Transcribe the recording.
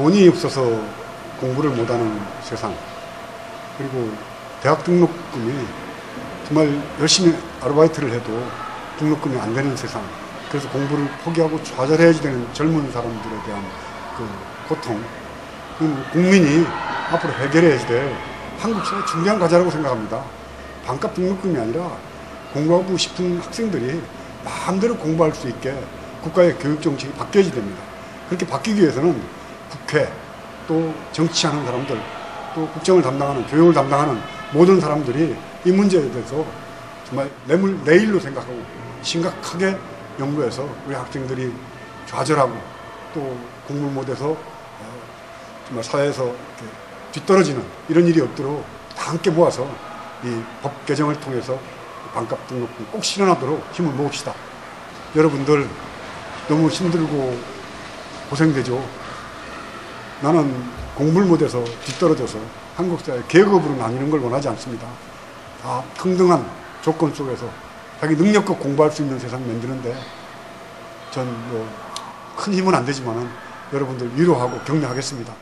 돈이 없어서 공부를 못하는 세상 그리고 대학 등록금이 정말 열심히 아르바이트를 해도 등록금이 안 되는 세상 그래서 공부를 포기하고 좌절해야지 되는 젊은 사람들에 대한 그 고통 국민이 앞으로 해결해야지 될 한국 사회 중요한 과제라고 생각합니다. 반값 등록금이 아니라 공부하고 싶은 학생들이 마음대로 공부할 수 있게 국가의 교육 정책이 바뀌어야 됩니다. 그렇게 바뀌기 위해서는 국회 또 정치하는 사람들 또 국정을 담당하는 교육을 담당하는 모든 사람들이 이 문제에 대해서 정말 내물 내일로 생각하고 심각하게 연구해서 우리 학생들이 좌절하고 또 공부 못해서 어, 정말 사회에서 뒤떨어지는 이런 일이 없도록 다 함께 모아서 이 법 개정을 통해서 반값 등록금 꼭 실현하도록 힘을 모읍시다. 여러분들 너무 힘들고 고생되죠. 나는 공부를 못해서 뒤떨어져서 한국 사회 계급으로 나뉘는 걸 원하지 않습니다. 다 평등한 조건 속에서 자기 능력껏 공부할 수 있는 세상 만드는데 전 뭐 큰 힘은 안 되지만은 여러분들 위로하고 격려하겠습니다.